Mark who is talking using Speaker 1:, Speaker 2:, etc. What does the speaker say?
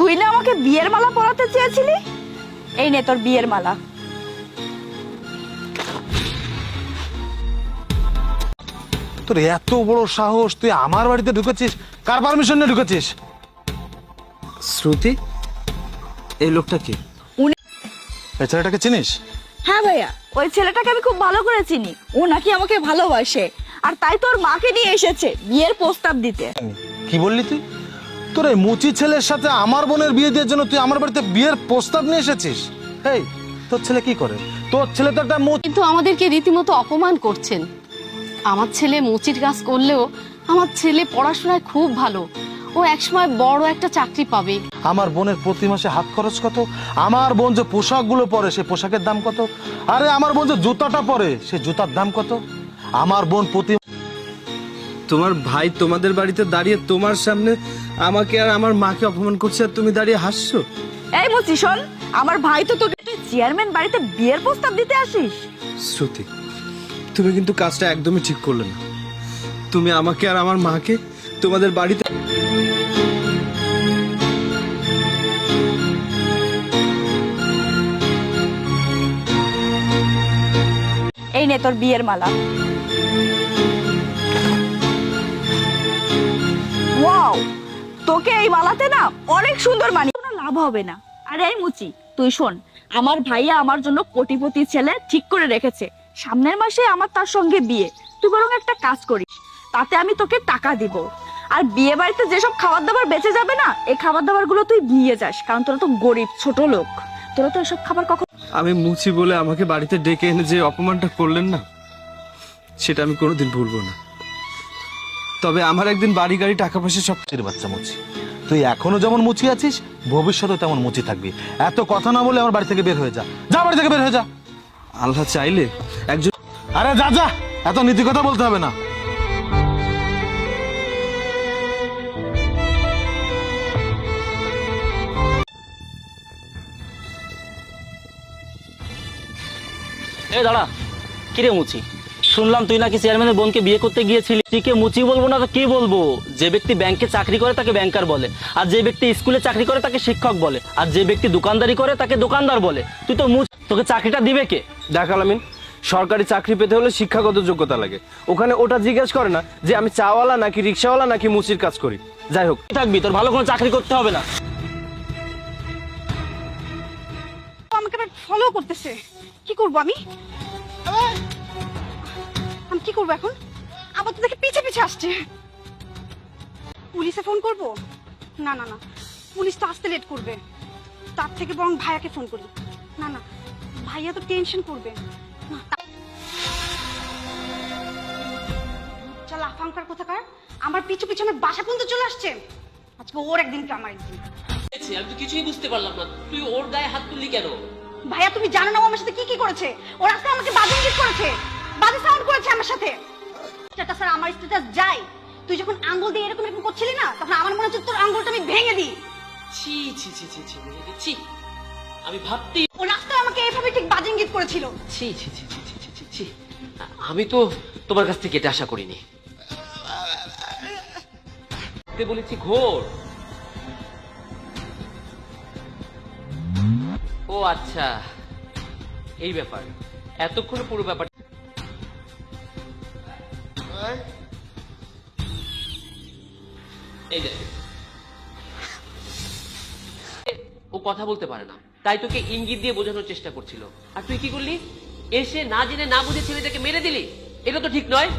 Speaker 1: তুই না আমাকে বিয়ের মালা পরাতে চেয়েছিলি? এই নে তোর বিয়ের মালা।
Speaker 2: তোর এত বড় সাহস তুই আমার বাড়িতে ঢুকেছিস? কার পারমিশন নিয়ে ঢুকেছিস?
Speaker 3: শ্রুতি এই লোকটা কি?
Speaker 2: এই ছেলেটাকে চিনিস?
Speaker 1: হ্যাঁ ভাইয়া ওই ছেলেটাকে আমি খুব ভালো করে চিনি। ও নাকি আমাকে ভালোবাসে। আর তাই তোর মাকে নিয়ে এসেছে বিয়ের প্রস্তাব দিতে।
Speaker 2: কি বললি তুই? তোর এই মুচি ছেলের সাথে আমার বোনের বিয়ে দেওয়ার জন্য তুই আমার বাড়িতে বিয়ের প্রস্তাব নিয়ে এসেছিস? এই তোর ছেলে কি করে? তোর ছেলে তো একটা মুচি
Speaker 4: কিন্তু আমাদেরকে রীতিমতো অপমান করছেন। আমার ছেলে মুচির কাজ করলেও আমার ছেলে পড়াশোনায় খুব ভালো। ও একসময় বড় একটা চাকরি পাবে।
Speaker 2: আমার বোনের প্রতি মাসে হাত খরচ কত? আমার বোন যে পোশাকগুলো পরে সে পোশাকের দাম কত? আরে আমার বোন যে জুতাটা পরে সে জুতার দাম কত? আমার বোন প্রতি
Speaker 3: তোমার ভাই তোমাদের বাড়িতে দাঁড়িয়ে তোমার সামনে আমাকে আর আমার মাকে অপমান করছে আর তুমি দাঁড়িয়ে হাসছো?
Speaker 1: এই মুচি শোন আমার ভাই তো তোকে তুই চেয়ারম্যান বাড়িতে বিয়ের প্রস্তাব দিতে আসিস।
Speaker 3: শ্রুতি তুমি কিন্তু কাজটা একদমই ঠিক করলে না। তুমি আমাকে আর আমার মাকে তোমাদের বাড়িতে
Speaker 1: এই নে তোর বিয়ের মালা। তোকে এই মালাতে না অনেক সুন্দর মানি কোনো লাভ হবে না। আরে এই মুচি তুই শোন আমার ভাইয়া আমার জন্য কোটিপতি ছেলে ঠিক করে রেখেছে। সামনের মাসে আমার তার সঙ্গে বিয়ে। তুই বরং একটা কাজ করিস তাতে আমি তোকে টাকা দিব। আর বিয়ে বাড়িতে যেসব খাবার দাবার বেঁচে যাবে না এই খাবার দাবারগুলো তুই নিয়ে যাস কারণ তোরা তো গরিব ছোট লোক। তোরা তো এসব খাবার কখন
Speaker 3: আমি মুচি বলে আমাকে বাড়িতে ডেকে এনে যে অপমানটা করলেন না সেটা আমি কোনোদিন ভুলবো না। তবে আমার একদিন বাড়ি গাড়ি টাকা পয়সা সব
Speaker 2: মুচির বাচ্চা মুচি তুই এখনও যেমন মুচি আছিস ভবিষ্যতে তেমন মুচি থাকবি। এত কথা না বলে আমার বাড়ি থেকে বের হয়ে যা। যা বাড়ি থেকে বের হয়ে যা।
Speaker 3: আল্লাহ চাইলে একজন
Speaker 2: আরে যা যা। এত নীতি কথা বলতে হবে না।
Speaker 5: এ দাঁড়া কিরে মুচি শুনলাম তুই নাকি চেয়ারম্যানের বোনকে বিয়ে করতে গিয়েছিলি। তুই কে মুচি বলব না তো কি বলব? যে ব্যক্তি ব্যাংকে চাকরি করে তাকে ব্যাংকার বলে আর যে ব্যক্তি স্কুলে চাকরি করে তাকে শিক্ষক বলে আর যে ব্যক্তি দোকানদারি করে তাকে দোকানদার বলে। তুই তো মুচ তোকে চাকরিটা দিবে কে?
Speaker 3: দেখ আলামিন সরকারি চাকরি পেতে হলে শিক্ষাগত যোগ্যতা লাগে। ওখানে ওটা জিজ্ঞেস করে না যে আমি চাওয়ালা নাকি রিক্সাওয়ালা নাকি মুচির কাজ করি। যাই হোক।
Speaker 5: থাকবি তোর ভালো কোনো চাকরি করতে হবে না।
Speaker 6: আমাকে ফলো করতেছে। কি করব আমি? আমি কি করব এখন? আবার তো দেখে পিছে পিছে আসছে। পুলিশে ফোন করব? না না না। পুলিশ তো আসতে লেট করবে। তার থেকে বরং ভাইয়াকে ফোন করি। না না ভাইয়া তো টেনশন করবে। না চল আফাঙ্কার কোথাকার? আমার পিছু পিছু আমার বাসা পর্যন্ত চলে আসছে। আজকে ওর একদিন কি আমার একদিন?
Speaker 7: আমি তো কিছুই বুঝতে পারলাম না। তুই ওর গায়ে হাত তুললি কেন?
Speaker 6: ভাইয়া তুমি জানো না ও আমার সাথে কি কি করেছে? ও আজকে আমাকে বাজে করেছে। বাজে সাউন্ড করেছে আমার সাথে স্ট্যাটাস আর আমার স্ট্যাটাস যাই তুই যখন আঙ্গুল দিয়ে এরকম এরকম করছিলি না তখন আমার মনে হচ্ছে তোর আঙ্গুলটা আমি ভেঙে দিই
Speaker 7: ছি ছি ছি ছি ছি ছি, ছি আমি ভাবতেই
Speaker 6: ও রাস্তায় আমাকে এইভাবে ঠিক বাজে ইঙ্গিত করেছিল
Speaker 7: ছি ছি ছি ছি ছি ছি ছি ছি আমি তো তোমার কাছ থেকে এটা আশা করিনি তে বলেছি ঘোর ও আচ্ছা এই ব্যাপার এতক্ষণে পুরো ব্যাপার এই ও কথা বলতে পারে না। তাই তোকে ইঙ্গিত দিয়ে বোঝানোর চেষ্টা করছিল। আর তুই কি করলি? এসে না জেনে না বুঝে ছেলেটাকে মেরে দিলি? এটা তো ঠিক নয়।